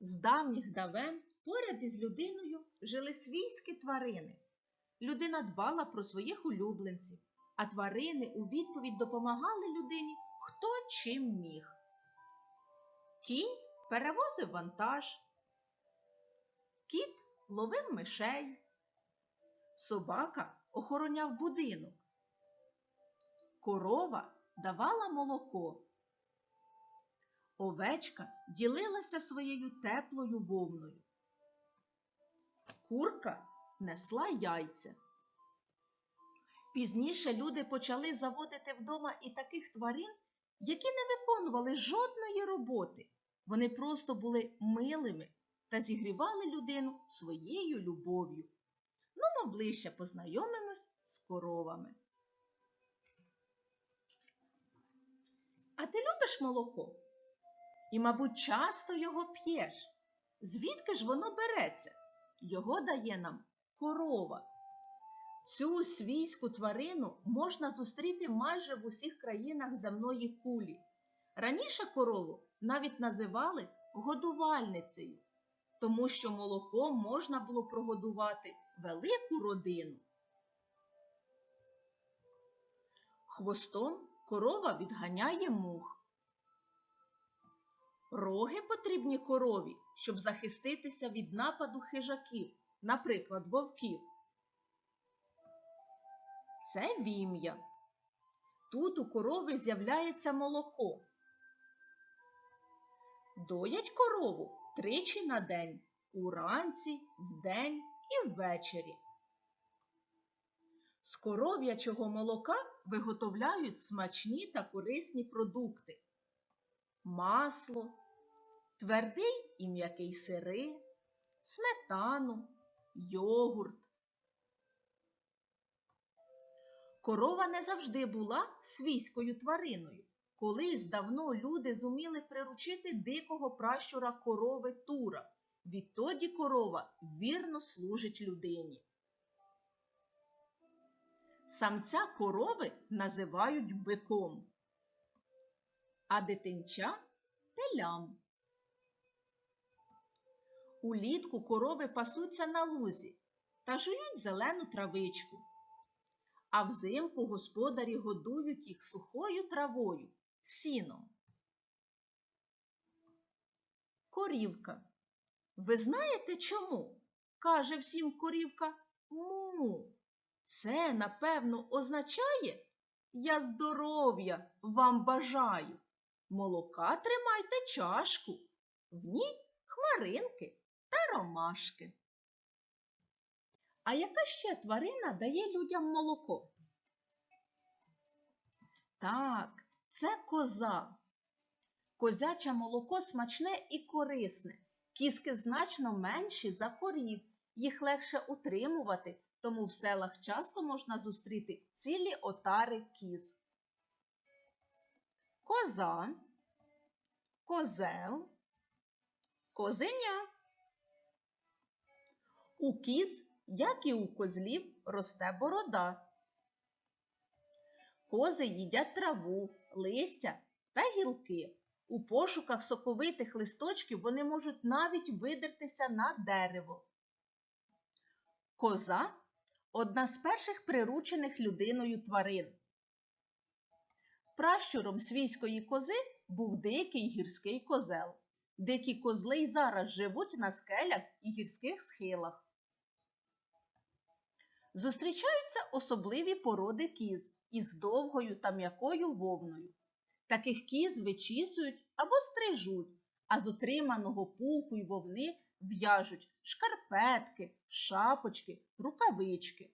З давніх давен поряд із людиною жили свійські тварини. Людина дбала про своїх улюбленців, а тварини у відповідь допомагали людині хто чим міг. Кінь перевозив вантаж, кіт ловив мишей, собака охороняв будинок, корова давала молоко. Овечка ділилася своєю теплою вовною. Курка несла яйця. Пізніше люди почали заводити вдома і таких тварин, які не виконували жодної роботи. Вони просто були милими та зігрівали людину своєю любов'ю. Ну, ми ближче познайомимось з коровами. А ти любиш молоко? І, мабуть, часто його п'єш. Звідки ж воно береться? Його дає нам корова. Цю свійську тварину можна зустріти майже в усіх країнах земної кулі. Раніше корову навіть називали годувальницею, тому що молоком можна було прогодувати велику родину. Хвостом корова відганяє мух. Роги потрібні корові, щоб захиститися від нападу хижаків, наприклад, вовків. Це вім'я. Тут у корови з'являється молоко. Доять корову тричі на день уранці, вдень і ввечері. З коров'ячого молока виготовляють смачні та корисні продукти масло, твердий і м'який сири, сметану, йогурт. Корова не завжди була свійською твариною. Колись давно люди зуміли приручити дикого пращура корови Тура. Відтоді корова вірно служить людині. Самця корови називають биком а дитинча телям. Улітку корови пасуться на лузі та жують зелену травичку, а взимку господарі годують їх сухою травою, сіном. Корівка. Ви знаєте чому? каже всім корівка му. Це, напевно, означає Я здоров'я вам бажаю. Молока тримайте чашку, в ній хмаринки та ромашки. А яка ще тварина дає людям молоко? Так, це коза. Козяче молоко смачне і корисне. Кіски значно менші за корів, їх легше утримувати, тому в селах часто можна зустріти цілі отари кіз коза, козел, козеня. У кіз, як і у козлів, росте борода. Кози їдять траву, листя та гілки. У пошуках соковитих листочків вони можуть навіть видертися на дерево. Коза одна з перших приручених людиною тварин. Пращуром свійської кози був дикий гірський козел. Дикі козли й зараз живуть на скелях і гірських схилах. Зустрічаються особливі породи кіз із довгою та м'якою вовною. Таких кіз вичісують або стрижуть, а з отриманого пуху й вовни в'яжуть шкарпетки, шапочки, рукавички.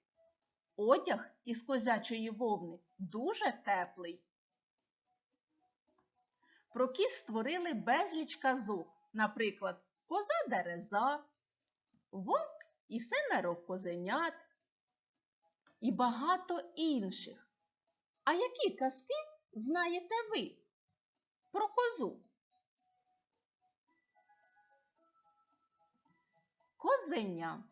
Одяг із козячої вовни дуже теплий. Про створили безліч казок, наприклад, коза дереза, вовк і семеро козенят і багато інших. А які казки знаєте ви про козу? Козеня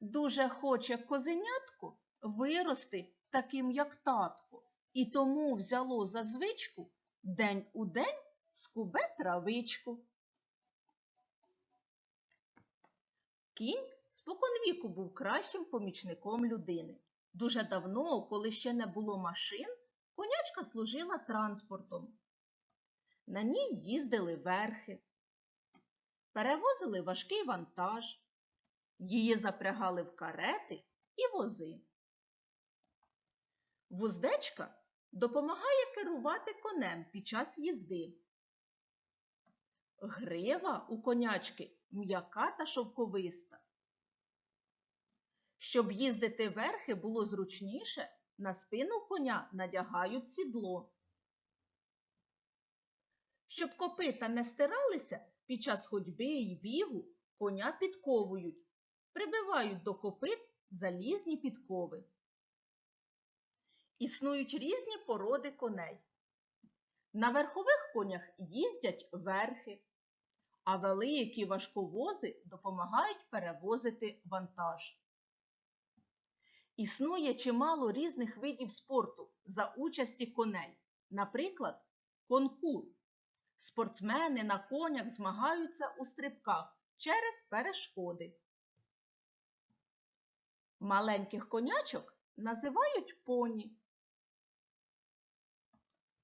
дуже хоче козенятку вирости таким, як татко, і тому взяло за звичку день у день скубе травичку. Кінь споконвіку був кращим помічником людини. Дуже давно, коли ще не було машин, конячка служила транспортом. На ній їздили верхи, перевозили важкий вантаж, її запрягали в карети і вози. Вуздечка допомагає керувати конем під час їзди. Грива у конячки м'яка та шовковиста. Щоб їздити верхи було зручніше, на спину коня надягають сідло. Щоб копита не стиралися під час ходьби і бігу, коня підковують, прибивають до копит залізні підкови. Існують різні породи коней. На верхових конях їздять верхи, а великі важковози допомагають перевозити вантаж. Існує чимало різних видів спорту за участі коней. Наприклад, конкур. Спортсмени на конях змагаються у стрибках через перешкоди. Маленьких конячок називають поні.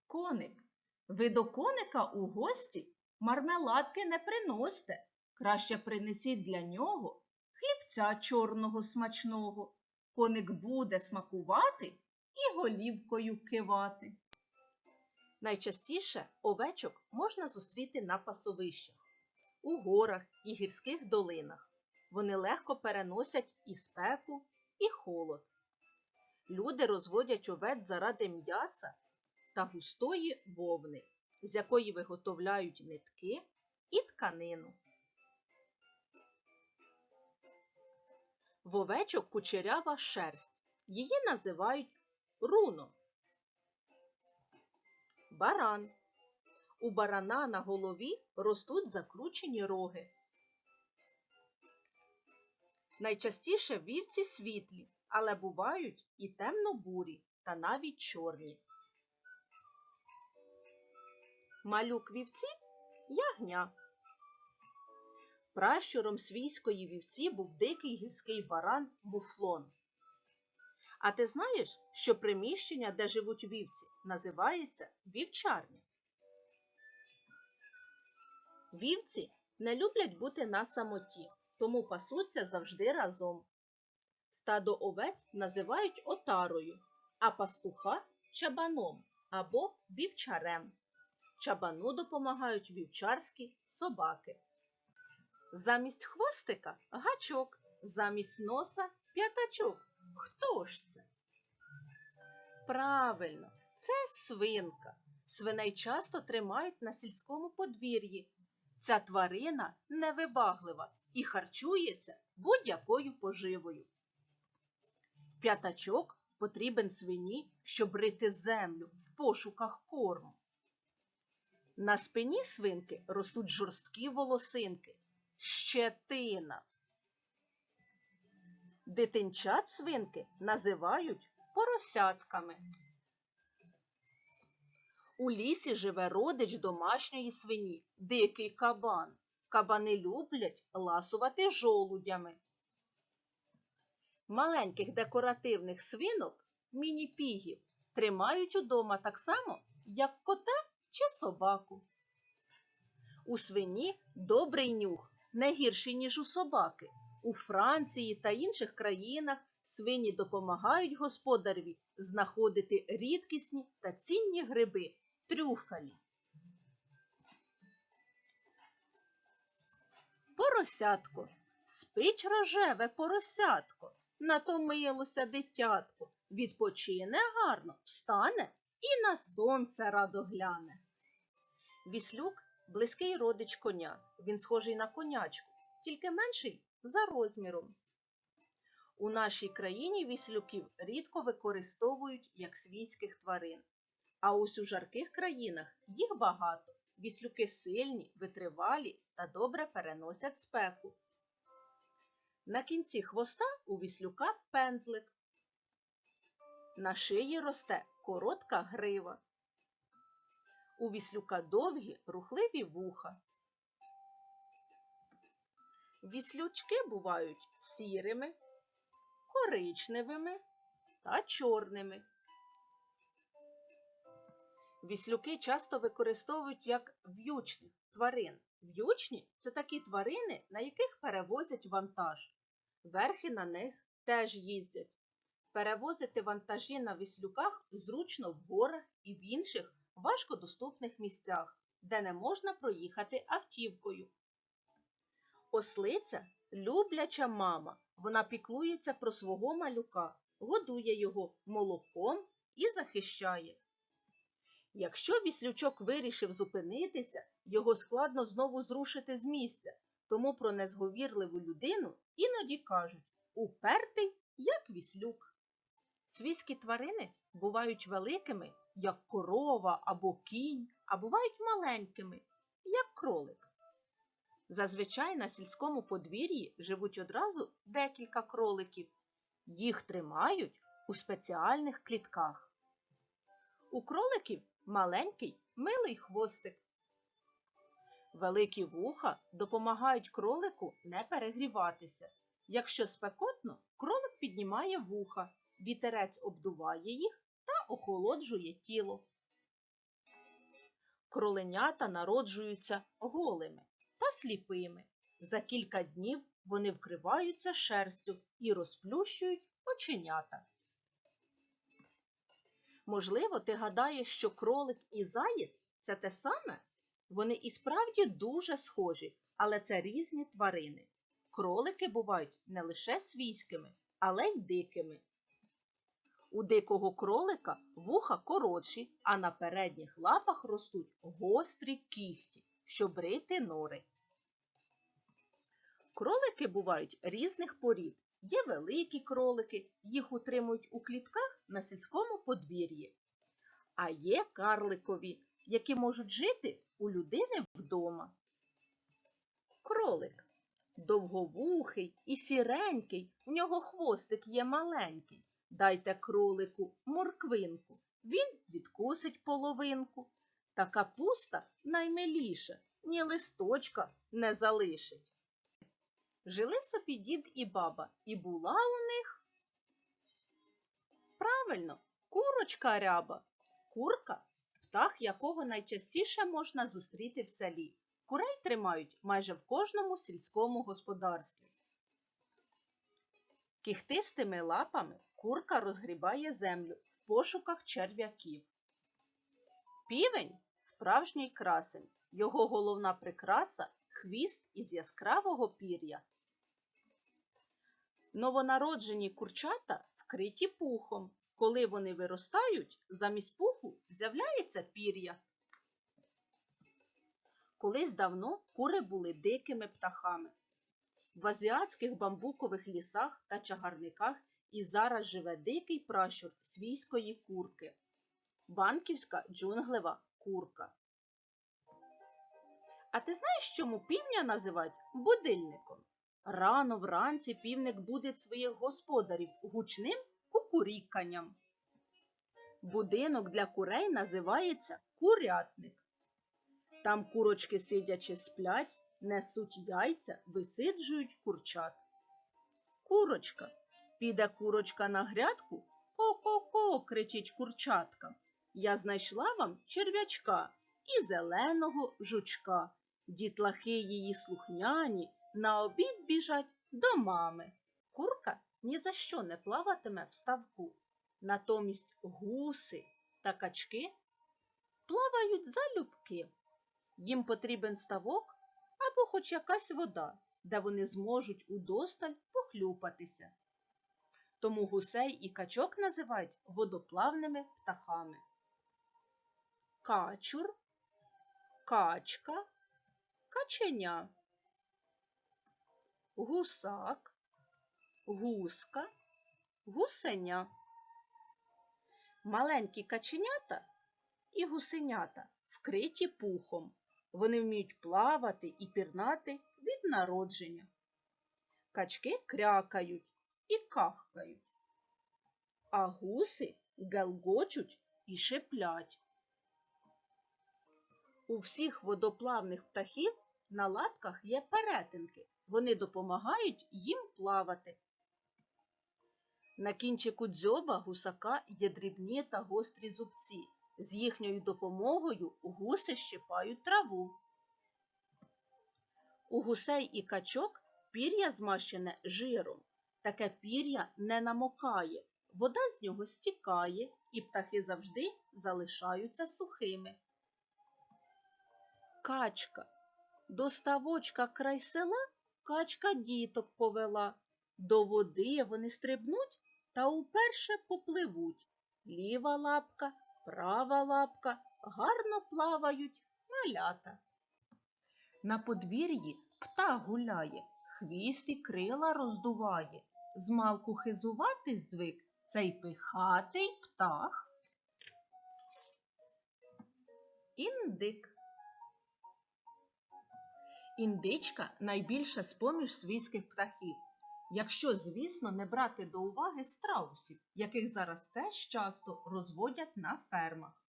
Коник. Ви до коника у гості мармеладки не приносьте. Краще принесіть для нього хлібця чорного смачного. Коник буде смакувати і голівкою кивати. Найчастіше овечок можна зустріти на пасовищах, у горах і гірських долинах. Вони легко переносять і спеку, і холод. Люди розводять овець заради м'яса та густої вовни, з якої виготовляють нитки і тканину. В овечок кучерява шерсть. Її називають руном. Баран. У барана на голові ростуть закручені роги. Найчастіше вівці світлі, але бувають і темно-бурі та навіть чорні. Малюк вівці ягня. Пращуром свійської вівці був дикий гірський баран муфлон. А ти знаєш, що приміщення, де живуть вівці, називається вівчарня? Вівці не люблять бути на самоті, тому пасуться завжди разом. Стадо овець називають отарою, а пастуха чабаном або вівчарем. Чабану допомагають вівчарські собаки. Замість хвостика гачок, замість носа п'ятачок. Хто ж це? Правильно, це свинка. Свиней часто тримають на сільському подвір'ї. Ця тварина невибаглива і харчується будь-якою поживою. П'ятачок потрібен свині, щоб рити землю в пошуках корму. На спині свинки ростуть жорсткі волосинки, щетина. Дитинчат свинки називають поросятками. У лісі живе родич домашньої свині, дикий кабан. Кабани люблять ласувати жолудями. Маленьких декоративних свинок, міні-пігів, тримають удома так само, як кота чи собаку. У свині добрий нюх, не гірший, ніж у собаки. У Франції та інших країнах свині допомагають господареві знаходити рідкісні та цінні гриби трюфелі. Поросятко, спич рожеве поросятко, натомилося дитятко, відпочине гарно, встане і на сонце радо гляне. Віслюк близький родич коня. Він схожий на конячку, тільки менший за розміром. У нашій країні віслюків рідко використовують як свійських тварин. А ось у жарких країнах їх багато. Віслюки сильні, витривалі та добре переносять спеку. На кінці хвоста у віслюка пензлик. На шиї росте коротка грива. У віслюка довгі рухливі вуха. Віслючки бувають сірими, коричневими та чорними. Віслюки часто використовують як в'ючних тварин. В'ючні це такі тварини, на яких перевозять вантаж. Верхи на них теж їздять. Перевозити вантажі на віслюках зручно в горах і в інших важкодоступних місцях, де не можна проїхати автівкою. Ослиця любляча мама. Вона піклується про свого малюка, годує його молоком і захищає. Якщо віслючок вирішив зупинитися, його складно знову зрушити з місця, тому про незговірливу людину іноді кажуть упертий, як віслюк. Свійські тварини бувають великими, як корова або кінь, а бувають маленькими, як кролик. Зазвичай на сільському подвір'ї живуть одразу декілька кроликів. Їх тримають у спеціальних клітках. У кроликів маленький милий хвостик. Великі вуха допомагають кролику не перегріватися. Якщо спекотно, кролик піднімає вуха, вітерець обдуває їх охолоджує тіло. Кроленята народжуються голими та сліпими. За кілька днів вони вкриваються шерстю і розплющують оченята. Можливо, ти гадаєш, що кролик і заєць це те саме? Вони і справді дуже схожі, але це різні тварини. Кролики бувають не лише свійськими, але й дикими. У дикого кролика вуха коротші, а на передніх лапах ростуть гострі кігті, щоб рити нори. Кролики бувають різних порід. Є великі кролики, їх утримують у клітках на сільському подвір'ї. А є карликові, які можуть жити у людини вдома. Кролик довговухий і сіренький, в нього хвостик є маленький. Дайте кролику морквинку, він відкусить половинку. Та капуста наймиліша, ні листочка не залишить. Жили собі дід і баба, і була у них. Правильно, курочка ряба. Курка птах, якого найчастіше можна зустріти в селі. Курей тримають майже в кожному сільському господарстві. Кіхтистими лапами курка розгрібає землю в пошуках черв'яків. Півень справжній красень. Його головна прикраса хвіст із яскравого пір'я. Новонароджені курчата вкриті пухом. Коли вони виростають, замість пуху з'являється пір'я. Колись давно кури були дикими птахами. В азіатських бамбукових лісах та чагарниках і зараз живе дикий пращур свійської курки. Банківська джунглева курка. А ти знаєш, чому півня називають будильником? Рано вранці півник будить своїх господарів гучним кукуріканням. Будинок для курей називається курятник. Там курочки сидячи сплять, несуть яйця, висиджують курчат. Курочка. Піде курочка на грядку, ко-ко-ко, кричить курчатка. Я знайшла вам черв'ячка і зеленого жучка. Дітлахи її слухняні на обід біжать до мами. Курка ні за що не плаватиме в ставку. Натомість гуси та качки плавають залюбки. Їм потрібен ставок або хоч якась вода, де вони зможуть удосталь похлюпатися. Тому гусей і качок називають водоплавними птахами. Качур, качка, каченя, гусак, гуска, гусеня. Маленькі каченята і гусенята вкриті пухом. Вони вміють плавати і пірнати від народження. Качки крякають і кахкають, а гуси гелгочуть і шиплять. У всіх водоплавних птахів На лапках є перетинки. Вони допомагають їм плавати. На кінчику дзьоба гусака є дрібні та гострі зубці. З їхньою допомогою гуси щипають траву. У гусей і качок пір'я змащене жиром. Таке пір'я не намокає, вода з нього стікає, і птахи завжди залишаються сухими. Качка. До ставочка край села качка діток повела. До води вони стрибнуть та уперше попливуть. Ліва лапка, права лапка гарно плавають малята. На подвір'ї птах гуляє, хвіст і крила роздуває. Змалку хизувати звик цей пихатий птах. Індик. Індичка найбільша з-поміж свійських птахів. Якщо, звісно, не брати до уваги страусів, яких зараз теж часто розводять на фермах.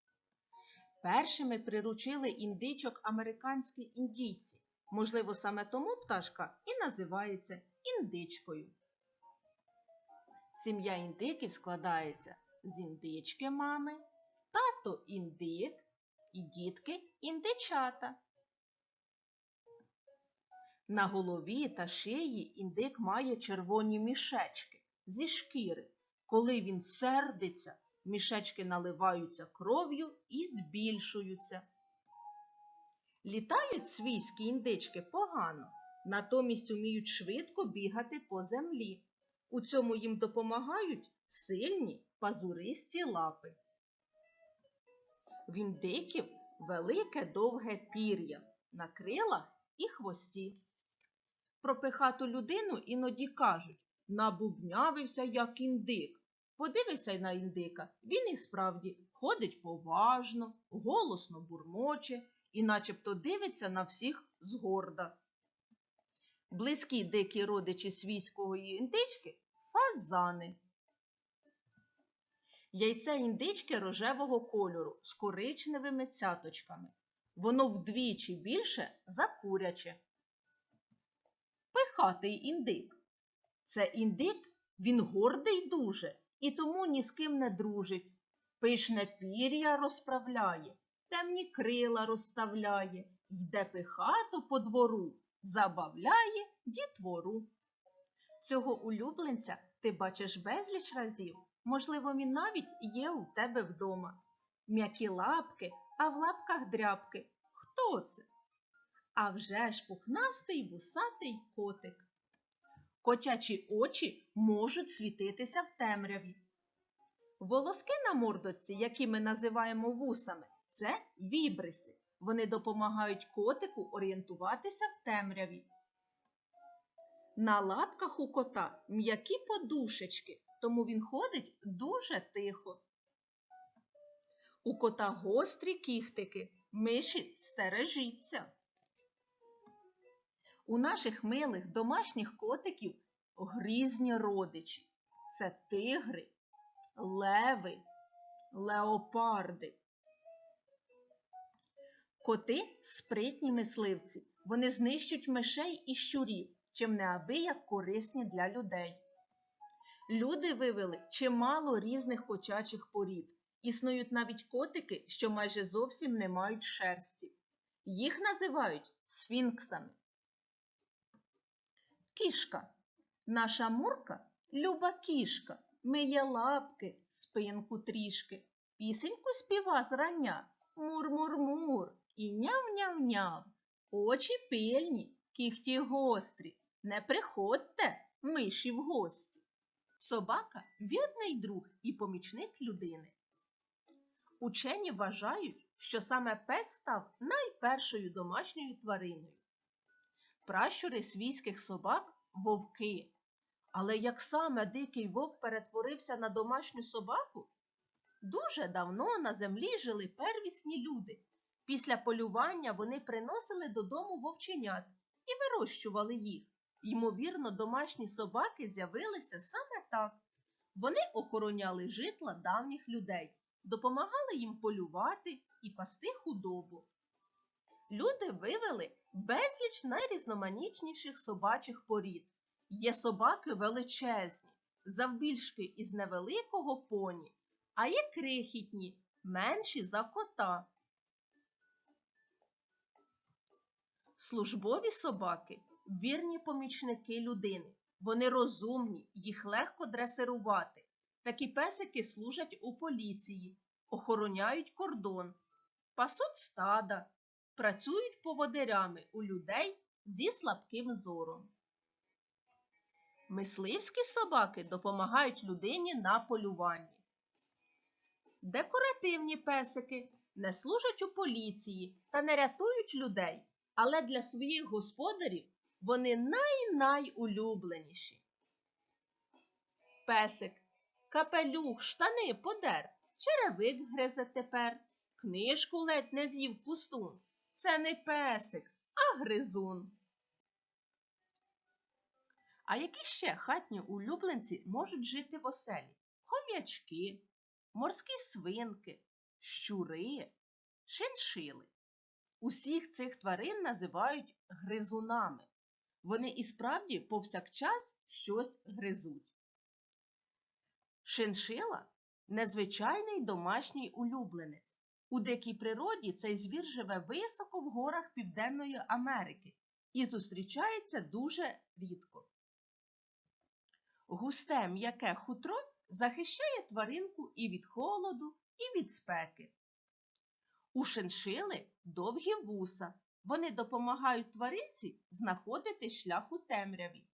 Першими приручили індичок американські індійці. Можливо, саме тому пташка і називається індичкою. Сім'я індиків складається з індички мами, тато індик і дітки індичата. На голові та шиї індик має червоні мішечки зі шкіри. Коли він сердиться, мішечки наливаються кров'ю і збільшуються. Літають свійські індички погано, натомість уміють швидко бігати по землі. У цьому їм допомагають сильні пазуристі лапи. В індиків велике довге пір'я на крилах і хвості. Про пихату людину іноді кажуть набубнявився, як індик. Подивися на індика, він і справді ходить поважно, голосно бурмоче і начебто дивиться на всіх згорда. Близькі дикі родичі свійської індички фазани. Яйце індички рожевого кольору з коричневими цяточками. Воно вдвічі більше за куряче. Пихатий індик. Це індик, він гордий дуже і тому ні з ким не дружить. Пишне пір'я розправляє, темні крила розставляє, йде пихато по двору, забавляє дітвору. Цього улюбленця ти бачиш безліч разів. Можливо, він навіть є у тебе вдома. М'які лапки, а в лапках дрябки. Хто це? А вже ж пухнастий вусатий котик. Котячі очі можуть світитися в темряві. Волоски на мордочці, які ми називаємо вусами, це вібриси. Вони допомагають котику орієнтуватися в темряві. На лапках у кота м'які подушечки, тому він ходить дуже тихо. У кота гострі кіхтики, миші стережіться. У наших милих домашніх котиків грізні родичі. Це тигри, леви, леопарди. Коти спритні мисливці. Вони знищують мишей і щурів, чим неабияк корисні для людей. Люди вивели чимало різних кочачих порід. Існують навіть котики, що майже зовсім не мають шерсті. Їх називають сфінксами. Кішка. Наша мурка люба кішка, миє лапки, спинку трішки. Пісеньку співа зрання. Мур-мур-мур і няв-няв-няв. Очі пильні, кіхті гострі. Не приходьте, миші в гості. Собака вірний друг і помічник людини. Учені вважають, що саме пес став найпершою домашньою твариною. Пращури свійських собак вовки. Але як саме дикий вовк перетворився на домашню собаку? Дуже давно на землі жили первісні люди. Після полювання вони приносили додому вовченят і вирощували їх. Ймовірно, домашні собаки з'явилися саме так. Вони охороняли житла давніх людей, допомагали їм полювати і пасти худобу. Люди вивели безліч найрізноманітніших собачих порід. Є собаки величезні, завбільшки із невеликого поні, а є крихітні, менші за кота. Службові собаки вірні помічники людини. Вони розумні, їх легко дресирувати. Такі песики служать у поліції, охороняють кордон, пасуть стада, працюють поводирями у людей зі слабким зором. Мисливські собаки допомагають людині на полюванні. Декоративні песики не служать у поліції та не рятують людей, але для своїх господарів вони най-найулюбленіші. Песик, капелюх, штани подер, черевик гризе тепер, книжку ледь не з'їв пустун. Це не песик, а гризун. А які ще хатні улюбленці можуть жити в оселі? Хом'ячки, морські свинки, щури, шиншили. Усіх цих тварин називають гризунами. Вони і справді повсякчас щось гризуть. Шиншила незвичайний домашній улюбленець. У дикій природі цей звір живе високо в горах Південної Америки і зустрічається дуже рідко. Густе м'яке хутро захищає тваринку і від холоду, і від спеки. У шиншили довгі вуса. Вони допомагають тваринці знаходити шлях у темряві.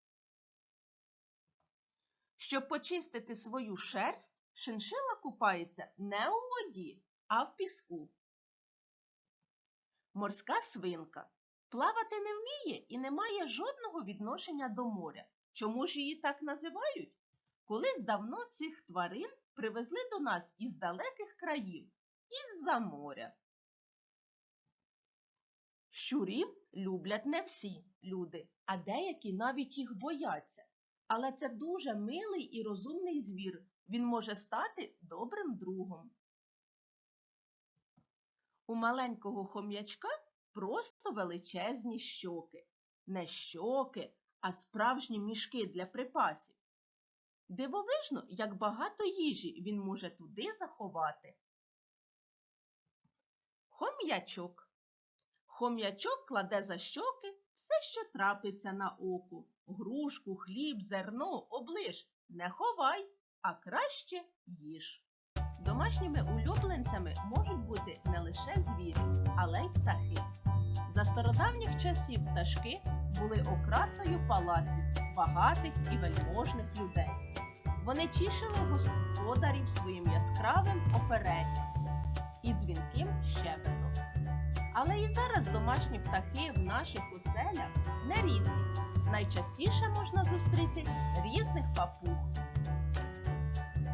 Щоб почистити свою шерсть, шиншила купається не у воді, а в піску. Морська свинка плавати не вміє і не має жодного відношення до моря. Чому ж її так називають? Колись давно цих тварин привезли до нас із далеких країв, із-за моря. Щурів люблять не всі люди, а деякі навіть їх бояться. Але це дуже милий і розумний звір. Він може стати добрим другом. У маленького хом'ячка просто величезні щоки. Не щоки, а справжні мішки для припасів. Дивовижно, як багато їжі він може туди заховати. Хом'ячок. Хом'ячок кладе за щоки все, що трапиться на оку. Грушку, хліб, зерно, оближ. Не ховай, а краще їж. Домашніми улюбленцями можуть бути не лише звірі, але й птахи. За стародавніх часів пташки були окрасою палаців багатих і вельможних людей. Вони тішили господарів своїм яскравим оперенням і дзвінким щебетом. Але і зараз домашні птахи в наших оселях не рідкість. Найчастіше можна зустріти різних папуг.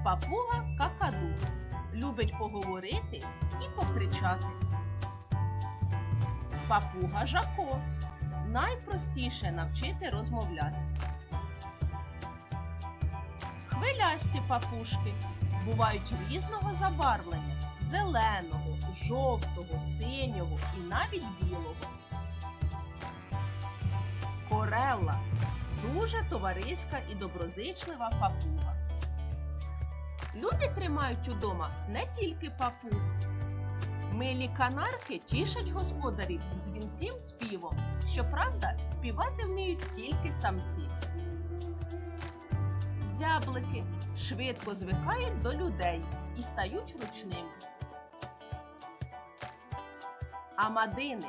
Папуга какаду любить поговорити і покричати. Папуга жако найпростіше навчити розмовляти. Хвилясті папушки бувають різного забарвлення зеленого, жовтого, синього і навіть білого. Корелла дуже товариська і доброзичлива папуга. Люди тримають удома не тільки папуг. Милі канарки тішать господарів дзвінким співом. Щоправда, співати вміють тільки самці. Зяблики швидко звикають до людей і стають ручними. Амадини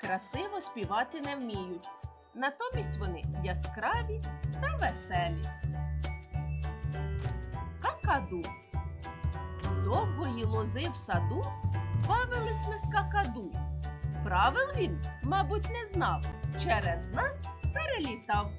красиво співати не вміють, натомість вони яскраві та веселі. Какаду довгої лози в саду бавились ми скакаду. Правил він, мабуть, не знав, через нас перелітав.